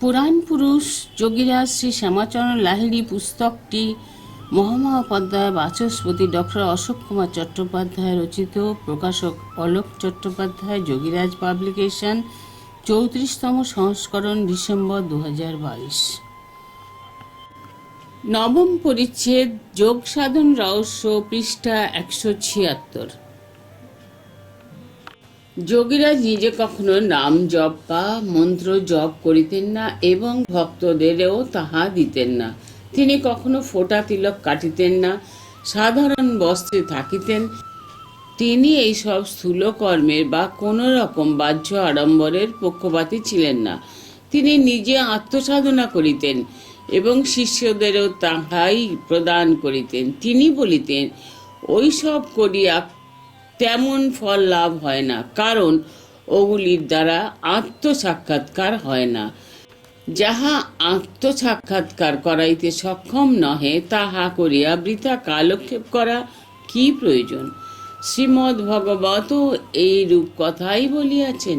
পুরাণ পুরুষ যোগীরাজ শ্রী শ্যামাচরণ লাহিড়ী পুস্তকটি মহামহোপাধ্যায় বাচস্পতি ডক্টর অশোক কুমার চট্টোপাধ্যায় রচিত, প্রকাশক অলোক চট্টোপাধ্যায়, যোগীরাজ পাবলিকেশন, চৌত্রিশতম সংস্করণ, ডিসেম্বর দু নবম পরিচ্ছেদ যোগ সাধন রহস্য, পৃষ্ঠা একশো ছিয়াত্তর। যোগীরাজ নিজে কখনো নাম জপ বা মন্ত্র জপ করিতেন না এবং ভক্তদেরও তাহা দিতেন না। তিনি কখনো ফোঁটা তিলক কাটিতেন না, সাধারণ বস্ত্রে থাকিতেন। তিনি এইসব স্থূল কর্মের বা কোনো রকম বাহ্য আড়ম্বরের পক্ষপাতী ছিলেন না। তিনি নিজে আত্মসাধনা করিতেন এবং শিষ্যদেরও তাহাই প্রদান করিতেন। তিনি বলিতেন ওই সব করিয়া তেমন ফল লাভ হয় না, কারণ ওগুলির দ্বারা আত্মসাক্ষাৎকার হয় না। যাহা আত্মসাক্ষাৎকার করাইতে সক্ষম নহে, তাহা করিয়া বৃথা কালক্ষেপ করা কি প্রয়োজন? শ্রীমদ্ ভগবত এই রূপ কথাই বলিয়াছেন।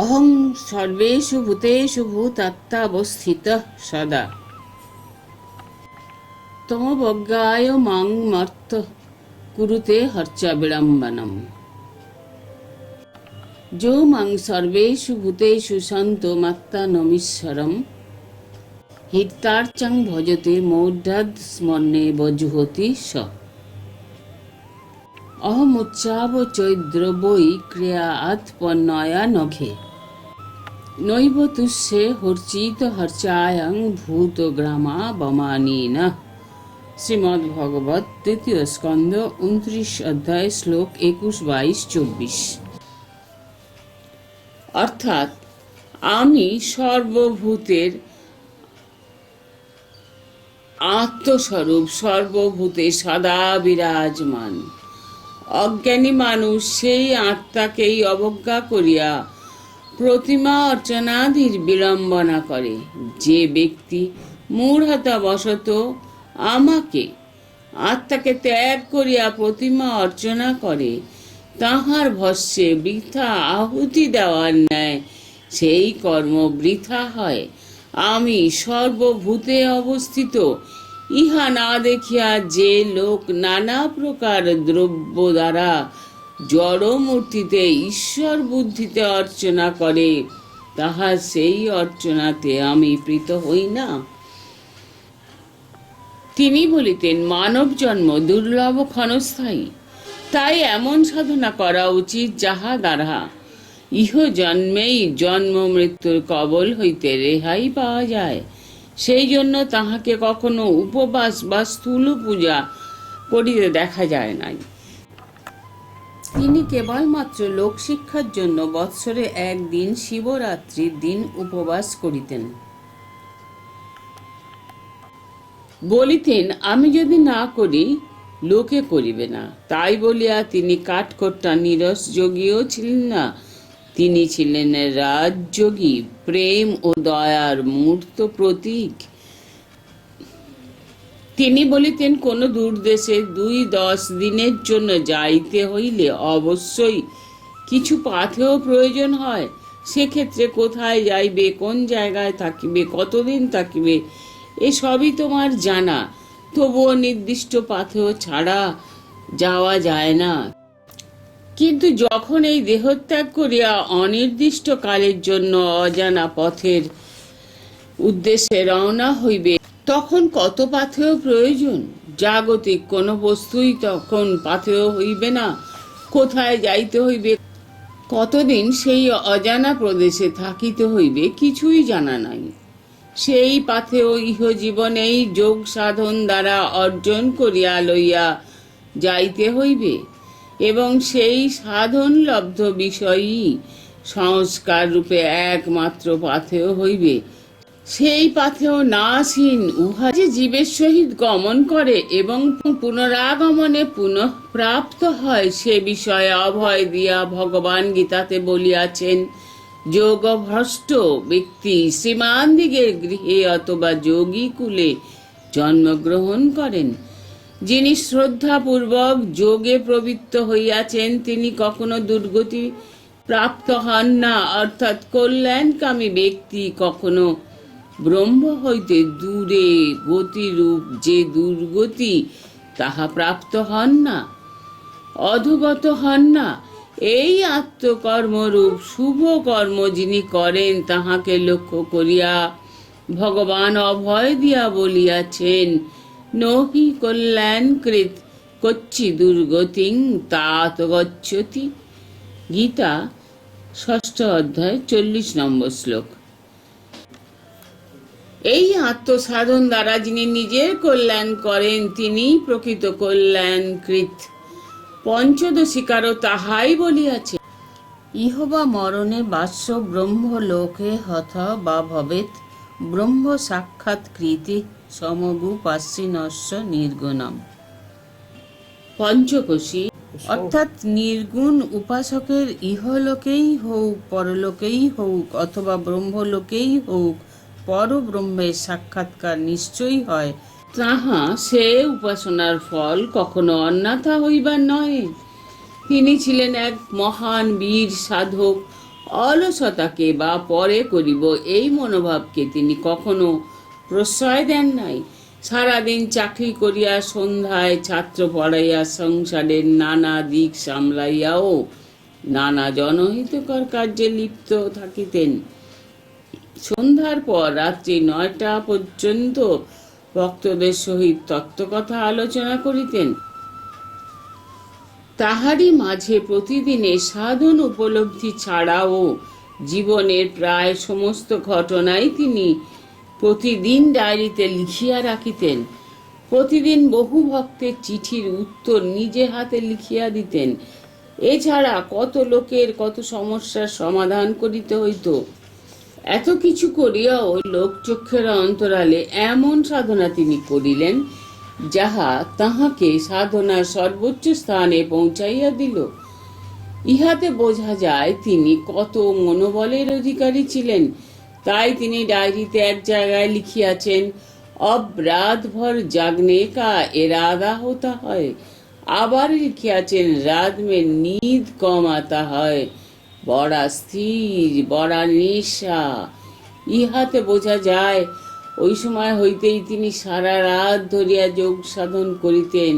অহং সর্বেষু ভূতেষু ভূতাত্মাবস্থিত সদা। তমবজ্ঞায় মাং মর্ত কুরুতে হর্চা বিড়ম্বনম যো মাং সর্বেষু ভূতেষু সন্ত মাত্তা নমীশ্বরম হিতার্চং ভজতে মৌঢাদ স্মরণে বজুহতি স অহমুচ্চাব চৈদ্র বৈ ক্রিয়া আৎপন্নয়া নঘে নৈব তুষ্যে হর্চিত হর্চায়ং ভূত গ্রামা বমানীন শ্রীমদ্ ভগবত তৃতীয় স্কন্ধ, উনত্রিশ অধ্যায়, শ্লোক একুশ, বাইশ, চব্বিশ। অর্থাৎ আমি সর্বভূতের আত্মস্বরূপ, সর্বভূতে সদা বিরাজমান। অজ্ঞানী মানুষ সেই আত্মাকেই অবজ্ঞা করিয়া প্রতিমা অর্চনাদির বিড়ম্বনা করে। যে ব্যক্তি মূঢ়তা বশত আমাকে আত্মাকে ত্যাগ করিয়া প্রতিমা অর্চনা করে, তাহার ভস্যে বৃথা আহুতি দেওয়ার ন্যায় সেই কর্ম বৃথা হয়। আমি সর্বভূতে অবস্থিত, ইহা না দেখিয়া যে লোক নানা প্রকার দ্রব্য দ্বারা জড় মূর্তিতে ঈশ্বর বুদ্ধিতে অর্চনা করে, তাহা সেই অর্চনাতে আমি প্রীত হই না। তিনি বলিতেন, মানব জন্ম দুর্লভ ক্ষণস্থায়ী। তাই এমন সাধনা করা উচিত যাহা দ্বারা ইহ জন্মেই জন্ম মৃত্যুর কবল হইতে রেহাই পাওয়া যায়। সেই জন্য তাহাকে কখনো উপবাস বা স্থূল পূজা করিতে দেখা যায় নাই। তিনি কেবলমাত্র লোকশিক্ষার জন্য বৎসরে একদিন শিবরাত্রির দিন উপবাস করিতেন। বলিতেন, আমি যদি না করি, লোকে করিবে না। তাই বলিয়া তিনি কাঠকোট্টা নিরস যোগীও ছিলেন না। তিনি ছিলেন রাজযোগী, প্রেম ও দয়ার মূর্ত প্রতীক। তিনি বলিতেন, কোন দূর দেশে দুই দশ দিনের জন্য যাইতে হইলে অবশ্যই কিছু পাথেও প্রয়োজন হয়। সেক্ষেত্রে কোথায় যাইবে, কোন জায়গায় থাকিবে, কতদিন থাকিবে এসবই তোমার জানা। তবুও নির্দিষ্ট পাথেও ছাড়া যাওয়া যায় না। কিন্তু যখন এই দেহত্যাগ করিয়া অনির্দিষ্ট কালের জন্য অজানা পথের উদ্দেশ্যে রওনা হইবে, তখন কত পাথেয় প্রয়োজন? জাগতিক কোনো বস্তুই তখন পাথেয় হইবে না। কোথায় যাইতে হইবে? কতদিন সেই অজানা প্রদেশে থাকিতে হইবে কিছুই জানা নাই। সেই পাথেও ইহজীবনেই যোগ সাধন দ্বারা অর্জন করিয়া লইয়া যাইতে হইবে এবং সেই সাধন লব্ধ বিষয়ই সংস্কার রূপে একমাত্র পাথেয় হইবে। সেই পাথেও নাসহীন উহা যে জীবের সহিত গমন করে এবং পুনরাগমনে পুনঃ প্রাপ্ত হয় সে বিষয়ে অভয় দিয়া ভগবান গীতাতে বলিয়াছেন যোগভ্রষ্ট ব্যক্তি শ্রীমান দিগের গৃহে অথবা যোগী কুলে জন্মগ্রহণ করেন। যিনি শ্রদ্ধাপূর্বক যোগে প্রবৃত্ত হইয়াছেন, তিনি কখনো দুর্গতি প্রাপ্ত হন না। অর্থাৎ কল্যাণকামী ব্যক্তি কখনো ব্রহ্ম হইতে দূরে গতিরূপ যে দুর্গতি তাহা প্রাপ্ত হন না, অধগত হন না। এই আত্মকর্মরূপ, শুভ কর্ম যিনি করেন তাহাকে লক্ষ্য করিয়া ভগবান অভয় দিয়া বলিয়াছেন, নহি কল্যাণকৃত কচ্ছি দুর্গতিং তাত গচ্ছতি গীতা, ষষ্ঠ অধ্যায়, চল্লিশ নম্বর শ্লোক। এই আত্মসাধন দ্বারা যিনি নিজের কল্যাণ করেন তিনি প্রকৃত কল্যাণকৃত। পঞ্চদশিকারও তাহাই বলিয়াছে। ইহবা মরণে বাস্য ব্রহ্ম লোকে হথ বা ভবেত ব্রহ্ম সাক্ষাৎকৃতি সমগুপাশ্বিনস্য নির্গুণম। পঞ্চকোশী। অর্থাৎ নির্গুণ উপাসকের ইহলোকেই হোক পরলোকেই হোক অথবা ব্রহ্মলোকেই হোক পরব্রহ্মের সাক্ষাৎকার নিশ্চয়ই হয় তাহা সে উপাসনার ফল কখনো অন্যথা হইবার নয়। তিনি ছিলেন এক মহান বীর সাধক। অলসতাকে বা পরে করিব এই মনোভাবকে তিনি কখনো প্রশ্রয় দেন নাই। সারাদিন চাকরি করিয়া সন্ধ্যায় ছাত্র পড়াইয়া সংসারের নানা দিক সামলাইয়াও নানা জনহিতকর কার্যে লিপ্ত থাকিতেন। সন্ধ্যার পর রাত্রি নয়টা পর্যন্ত ভক্তদের সহিত তত্ত্বকথা আলোচনা করিতেন। তাহারই মাঝে প্রতিদিনে সাধন উপলব্ধি ছাড়াও জীবনের প্রায় সমস্ত ঘটনাই তিনি প্রতিদিন ডায়েরিতে লিখিয়া রাখিতেন। প্রতিদিন বহু ভক্তের চিঠির উত্তর নিজে হাতে লিখিয়া দিতেন। এছাড়া কত লোকের কত সমস্যার সমাধান করিতে হইত এত কিছু করিয়াও লোকচক্ষের অন্তরালে এমন সাধনা তিনি করিলেন, যাহা তাহাকে সাধনার সর্বোচ্চ স্থানে পৌঁছাইয়া দিল। ইহাতে বোঝা যায়, তিনি কত মনোবলের অধিকারী ছিলেন। তাই তিনি ডায়েরিতে এক জায়গায় লিখিয়াছেন, অব্রাধভর জাগনে কা এরাদা হতা হয়। আবার লিখিয়াছেন রাত মে কমাতা কম আতা হয়। বড়া স্থির, বড়া নেশা। ইহাতে বোঝা যায়, ওই সময় হইতেই তিনি সারা রাত ধরিয়া যোগ সাধন করিতেন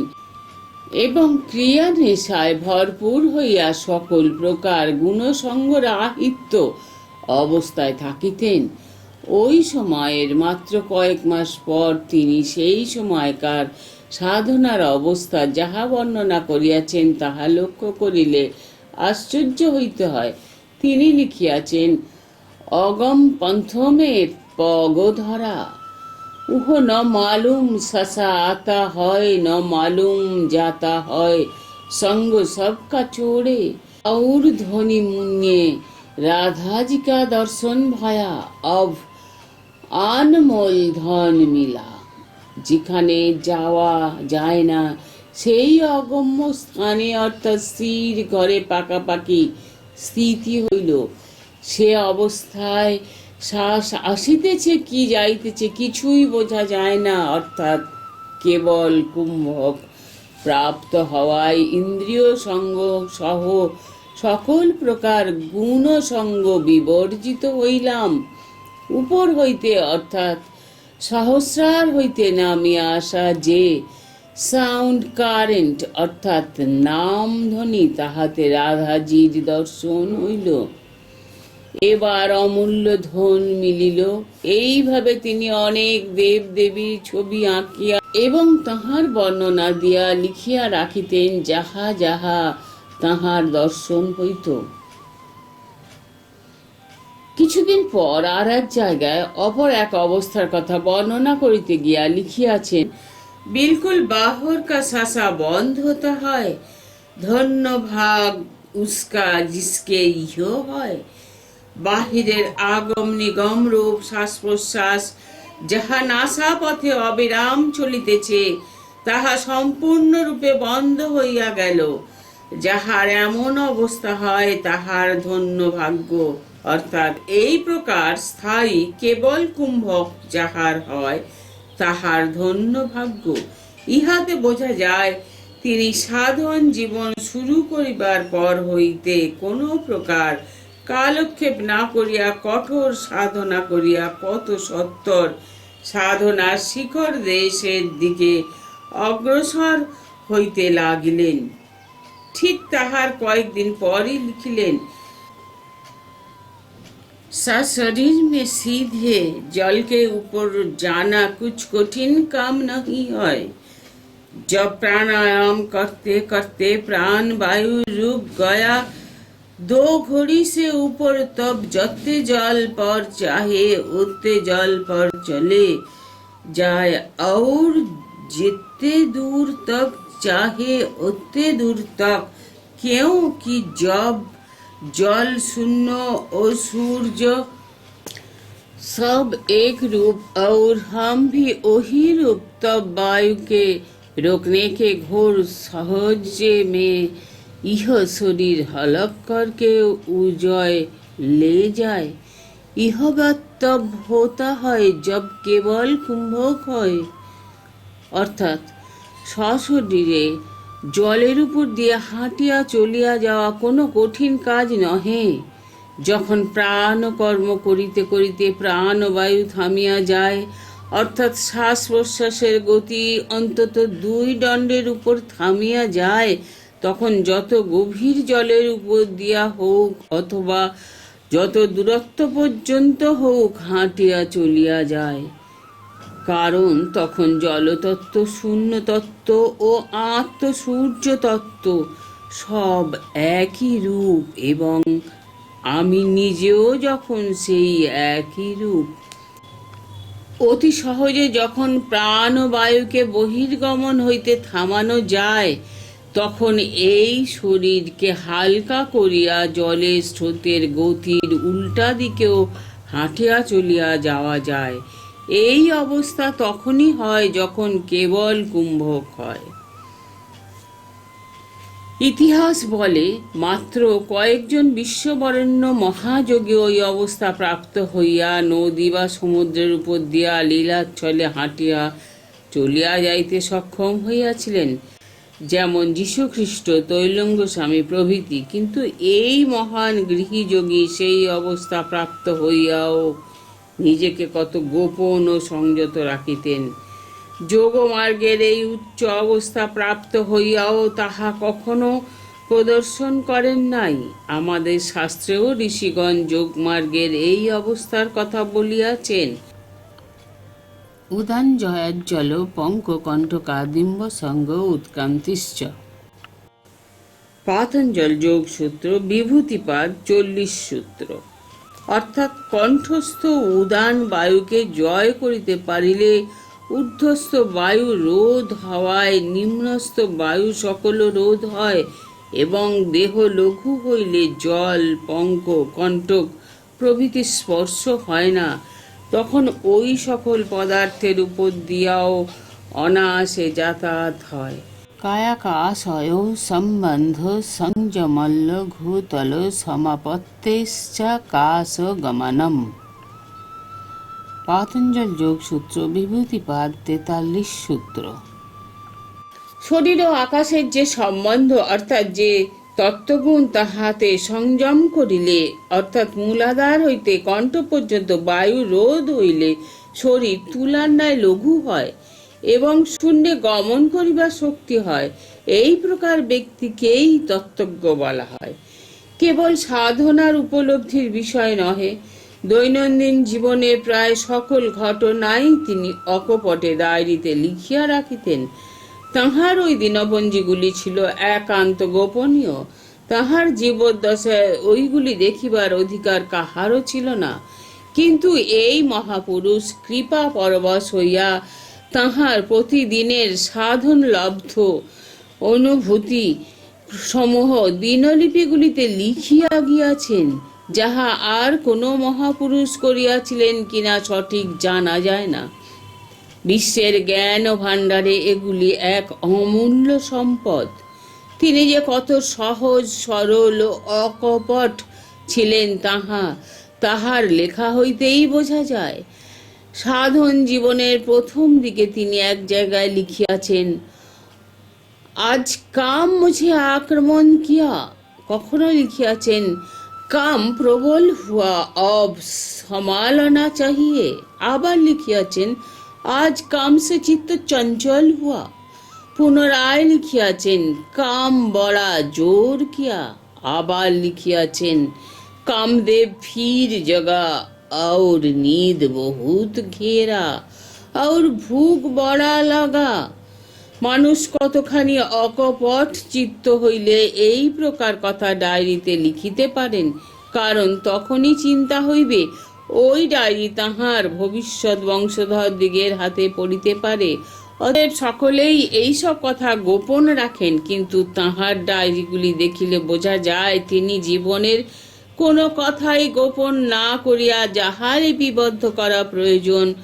এবং ক্রিয়া নেশায় ভরপুর হইয়া সকল প্রকার গুণসঙ্গর আহিত্য অবস্থায় থাকিতেন। ওই সময়ের মাত্র কয়েক মাস পর তিনি সেই সময়কার সাধনার অবস্থা যাহা বর্ণনা করিয়াছেন, তাহা লক্ষ্য করিলে আশ্চর্য হইতে হয়। তিনি লিখিয়াছেন, অগম পন্থমের পগধরা, উহ ন মালুম সাসা আতা হয়, ন মালুম যাতা হয়, সঙ্গ সবকা চোড়ে আউর ধ্বনি মুঙে রাধাজিকা দর্শন ভয়া, অব আনমল ধন মিলা, যেখানে যাওয়া যায় না সেই অগম্য স্থানে অর্থাৎ স্থির ঘরে পাকাপাকি স্থিতি হইল। সে অবস্থায় শ্বাস আসিতেছে, কি যাইতেছে কিছুই বোঝা যায় না। অর্থাৎ কেবল কুম্ভক প্রাপ্ত হওয়ায় ইন্দ্রিয় সঙ্গ সহ সকল প্রকার গুণ সঙ্গ বিবর্জিত হইলাম। উপর হইতে অর্থাৎ সহস্রার হইতে নামিয়া আসা যে সাউন্ড কারেন্ট অর্থাৎ নাম ধ্বনি, তাহাতে রাধাজির দর্শন হইল। এবার অমূল্য ধন মিলিল। এইভাবে তিনি অনেক দেব দেবীর ছবি আঁকিয়া এবং তাহার বর্ণনা দিয়া লিখিয়া রাখিতেন, যাহা যাহা তাহার দর্শন হইত। কিছুদিন পর আর এক জায়গায় অপর এক অবস্থার কথা বর্ণনা করিতে গিয়া লিখিয়াছেন বিলকুল বাহর কা শাসা বন্ধ হতে হয়। ধন্য ভাগ উস্কা জিসকে ইহ হয়। বাহিরের আগম নিগম রূপ শ্বাস প্রশ্বাস যাহা নাসা পথে অবিরাম চলিতেছে, তাহা সম্পূর্ণরূপে বন্ধ হইয়া গেল। যাহার এমন অবস্থা হয়, তাহার ধন্য ভাগ্য। অর্থাৎ এই প্রকার স্থায়ী কেবল কুম্ভক যাহার হয় তাহার ধন্য ভাগ্য। ইহাতে বোঝা যায়, তিনি সাধন জীবন শুরু করিবার পর হইতে কোনো প্রকার কালক্ষেপ না করিয়া, কঠোর সাধনা করিয়া কত সত্তর সাধনার শিখর দেশের দিকে অগ্রসর হইতে লাগিলেন। ঠিক তাহার কয়েকদিন পরই লিখিলেন शरीर में सीधे जल के ऊपर जाना कुछ कठिन काम नहीं है। जब प्राणायाम करते करते प्राण वायु रुक गया दो घड़ी से ऊपर, तब जत्ते जल पर चाहे उतने जल पर चले जाए, और जितने दूर तक चाहे उतने दूर तक, क्योंकि जब जल शून्य और सूर्य सब एक रूप और हम भी वही रूप तब वायु के रोकने के घोर सहजे में यह शरीर हलक करके उजय ले जाए यह बात तब होता है जब केवल कुंभक है অর্থাৎ সশরীরে জলের উপর দিয়ে হাঁটিয়া চলিয়া যাওয়া কোনো কঠিন কাজ নহে। যখন প্রাণ কর্ম করিতে করিতে প্রাণ বায়ু থামিয়া যায়, অর্থাৎ শ্বাস প্রশ্বাসের গতি অন্তত দুই দণ্ডের উপর থামিয়া যায়, তখন যত গভীর জলের উপর দিয়া হোক অথবা যত দূরত্ব পর্যন্ত হোক হাঁটিয়া চলিয়া যায়। কারণ তখন জলতত্ত্ব শূন্য তত্ত্ব ও আত্ম সূর্য তত্ত্ব সব একই রূপ এবং আমি নিজেও যখন সেই একই রূপ। অতি সহজে যখন প্রাণ বায়ুকে বহির্গমন হইতে থামানো যায়, তখন এই শরীরকে হালকা করিয়া জলের স্রোতের গতির উল্টা দিকেও হাঁটিয়া চলিয়া যাওয়া যায়। এই অবস্থা তখনই হয় যখন কেবল কুম্ভক হয়। ইতিহাস বলে মাত্র কয়েকজন বিশ্ববরেণ্য মহাযোগী ওই অবস্থা প্রাপ্ত হইয়া নদী বা সমুদ্রের উপর দিয়া লীলাচ্ছলে হাঁটিয়া চলিয়া যাইতে সক্ষম হইয়াছিলেন। যেমন যীশুখ্রিস্ট, তৈলঙ্গ স্বামী প্রভৃতি, কিন্তু এই মহান গৃহীযোগী সেই অবস্থা প্রাপ্ত হইয়াও নিজেকে কত গোপন ও সংযত রাখিতেন। যোগমার্গের এই উচ্চ অবস্থা প্রাপ্ত হইয়াও তাহা কখনো প্রদর্শন করেন নাই। আমাদের শাস্ত্রেও ঋষিগণ যোগমার্গের এই অবস্থার কথা বলিয়াছেন। উদান জয়াজ্জল পঙ্ক কণ্ঠকাদিম্ব সঙ্গ উৎকান্তিশ্চ। পাতঞ্জল যোগ সূত্র বিভূতিপাদ চল্লিশ সূত্র। অর্থাৎ কণ্ঠস্থ উদান বায়ুকে জয় করিতে পারিলে ঊর্ধ্বস্থ বায়ু রোধ হওয়ায়, নিম্নস্থ বায়ু সকল রোধ হয় এবং দেহ লঘু হইলে জল, পঙ্ক, কণ্টক প্রভৃতি স্পর্শ হয় না। তখন ওই সকল পদার্থের উপর দিয়াও অনায়াসে যাতায়াত হয়। কায়াকাশয় সম্বন্ধ সংযমল্ল ঘূতল সমাপত্তেশ্চ কাশ গমনম পাতঞ্জল যোগ সূত্র বিভূতিপাদ তেতাল্লিশ সূত্র। শরীর ও আকাশের যে সম্বন্ধ, অর্থাৎ যে তত্ত্বগুণ, তাহাতে সংযম করিলে, অর্থাৎ মূলাধার হইতে কণ্ঠ পর্যন্ত বায়ু রোধ হইলে, শরীর তুলার ন্যায় লঘু হয়। এবং শূন্যে গমন করিবার শক্তি হয়। এই প্রকার ব্যক্তিকেই তত্ত্বজ্ঞ বলা হয়। কেবল সাধনার উপলব্ধির বিষয় নহে, দৈনন্দিন জীবনে প্রায় সকল ঘটনাই তিনি অকপটে ডায়েরিতে লিখিয়া রাখিতেন। তাহার ওই দিনপঞ্জিগুলি ছিল একান্ত গোপনীয়। তাহার জীবদ্দশায় ওইগুলি দেখিবার অধিকার কাহারও ছিল না। কিন্তু এই মহাপুরুষ কৃপা পরবশ হইয়া তাহার প্রতিদিনের সাধন লব্ধ। অনুভূতি সমূহ দিনলিপিগুলিতে লিখিয়া গিয়াছেন, যাহা আর কোনো মহাপুরুষ করিয়াছিলেন কিনা সঠিক জানা যায় না। বিশ্বের জ্ঞান ও ভাণ্ডারে এগুলি এক অমূল্য সম্পদ। তিনি যে কত সহজ, সরল ও অকপট ছিলেন তাহা, তাহার লেখা হইতেই বোঝা যায়। সাধন জীবনের প্রথম দিকে তিনি এক জায়গায় লিখিয়াছেন, আজ কাম মুঝে আক্রমণ কিয়া? কখনো লিখিয়াছেন, কাম প্রবল হুয়া, অব সমালনা চাহিয়ে। আবার লিখিয়াছেন, আজ কাম সে চিত্ত চঞ্চল হুয়া। পুনরায় লিখিয়াছেন, কাম বড়া জোর কিয়া? আবার লিখিয়াছেন, কামদেব ফির জগা और नींद बहुत घेरा और ভুক বড়া লাগা মানুষ কতখানি অকপট চিত্ত হইলে এই প্রকার কথা ডায়েরিতে লিখিতে পারেন কারণ তখনই চিন্তা হইবে ওই ডায়েরি তাহার ভবিষ্যৎ বংশধর দিগের হাতে পড়িতে পারে অতএব সকলেই এই সব কথা গোপন রাখেন কিন্তু তাহার ডায়েরিগুলি দেখিলে বোঝা যায় তিনি জীবনের কোনো কথাই গোপন না করিয়া যাহারে বিবদ্ধ করা প্রয়োজন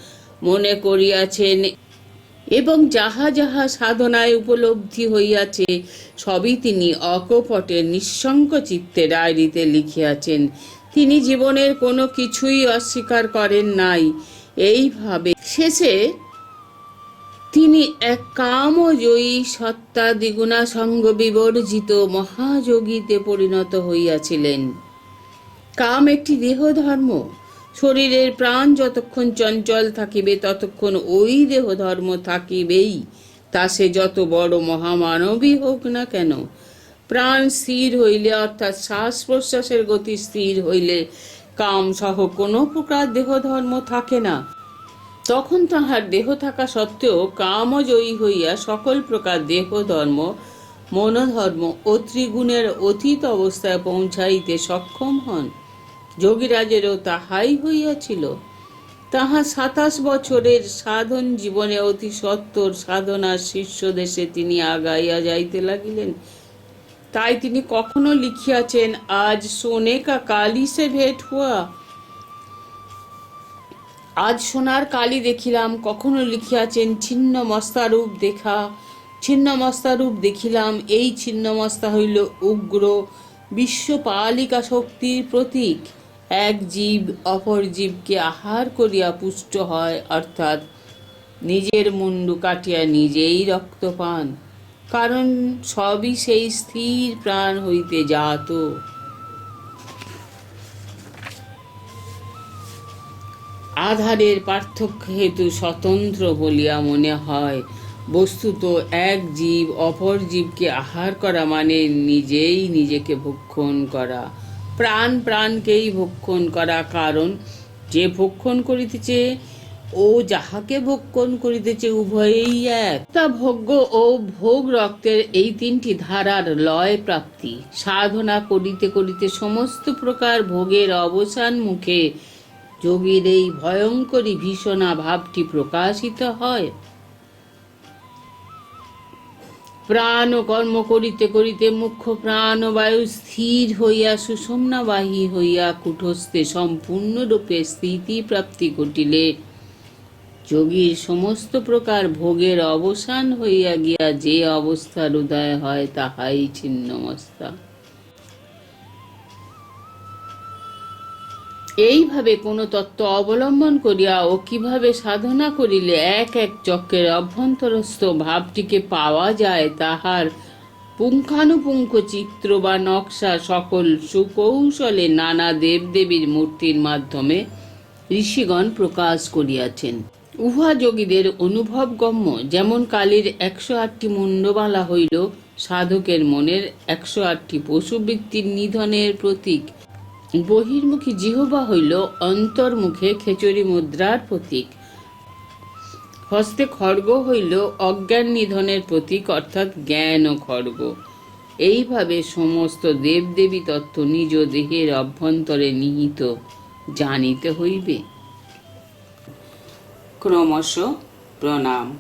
মনে করিয়াছেন। এবং যাহা যাহা সাধনায় উপলব্ধি হইয়াছে, সবই তিনি অকপটে নিঃসঙ্ক চিত্তে ডায়েরিতে লিখিয়াছেন। তিনি জীবনের কোনো কিছুই অস্বীকার করেন নাই। এইভাবে শেষে তিনি এক কামজয়ী সত্তা দ্বিগুণা সঙ্গ বিবর্জিত মহাযোগীতে পরিণত হইয়াছিলেন। কাম একটি দেহ ধর্ম শরীরের প্রাণ যতক্ষণ চঞ্চল থাকিবে, ততক্ষণ ওই দেহ ধর্ম থাকিবেই। তা সে যত বড় মহামানবী হোক না কেন, প্রাণ স্থির হইলে অর্থাৎ শ্বাস প্রশ্বাসের গতি স্থির হইলে কাম সহ কোনো প্রকার দেহ ধর্ম থাকে না। তখন তাহার দেহ থাকা সত্ত্বেও কামজয়ী হইয়া সকল প্রকার দেহ ধর্ম মনোধর্ম ও ত্রিগুণের অতীত অবস্থায় পৌঁছাইতে সক্ষম হন। যোগীরাজেরও তাহাই হইয়াছিল। তাহা সাতাশ বছরের সাধন জীবনে অতি সত্তর সাধনার শীর্ষ দেশে তিনি আগাইয়া যাইতে লাগিলেন। তাই তিনি কখনো লিখিয়াছেন, আজ সোনে কা কালি সে ভেট হুয়া। আজ সোনার কালি দেখিলাম। কখনো লিখিয়াছেন, ছিন্ন মস্তারূপ দেখা, ছিন্ন মস্তারূপ দেখিলাম। এই ছিন্ন মস্তা হইল উগ্র বিশ্বপালিকা শক্তির প্রতীক। এক জীব অপর জীবকে আহার করিয়া পুষ্ট হয়, অর্থাৎ নিজের মুন্ডু কাটিয়া নিজেই রক্ত পান কারণ সবই সেই স্থির প্রাণ হইতে জাত। আধারের পার্থক্য হেতু স্বতন্ত্র বলিয়া মনে হয়। বস্তুত এক জীব অপর জীবকে আহার করা মানে নিজেই নিজেকে ভক্ষণ করা। প্রাণ প্রাণকেই ভক্ষণ করা কারণ। যে ভক্ষণ করিতেছে, ও যাহাকে ভক্ষণ করিতেছে, উভয়েই এক। তা ভোগ্য ও ভোগ রক্তের এই তিনটি ধারার লয় প্রাপ্তি। সাধনা করিতে করিতে সমস্ত প্রকার ভোগের অবসান মুখে যোগীর এই ভয়ঙ্করী ভীষণা ভাবটি প্রকাশিত হয়। প্রাণ ও কর্ম করিতে করিতে মুখ্য প্রাণ বায়ু স্থির হইয়া সুষমনাবাহী হইয়া কুঠস্থে সম্পূর্ণরূপে স্থিতি প্রাপ্তি ঘটিলে। যোগীর সমস্ত প্রকার ভোগের অবসান হইয়া গিয়া যে অবস্থার উদয় হয়, তাহাই ছিন্নমস্তা। এইভাবে কোন তত্ত্ব অবলম্বন করিয়া ও কীভাবে সাধনা করিলে এক এক চক্রের অভ্যন্তরস্থ ভাবটিকে পাওয়া যায়, তাহার পুঙ্খানুপুঙ্খ চিত্র বা নকশা সকল সুকৌশলে নানা দেবদেবীর মূর্তির মাধ্যমে ঋষিগণ প্রকাশ করিয়াছেন। উহা যোগীদের অনুভবগম্য। যেমন কালীর একশো আটটি মুন্ডমালা হইল সাধকের মনের একশো আটটি পশুবৃত্তির নিধনের প্রতীক। বহির্মুখী জিহবা হইল অন্তর্মুখে খেচুরি মুদ্রার প্রতীক। হস্তে খড়গ হইল অজ্ঞান নিধনের প্রতীক, অর্থাৎ জ্ঞান ও খড়গ। এইভাবে সমস্ত দেবদেবী তত্ত্ব নিজ দেহের অভ্যন্তরে নিহিত জানিতে হইবে। ক্রমশ প্রণাম।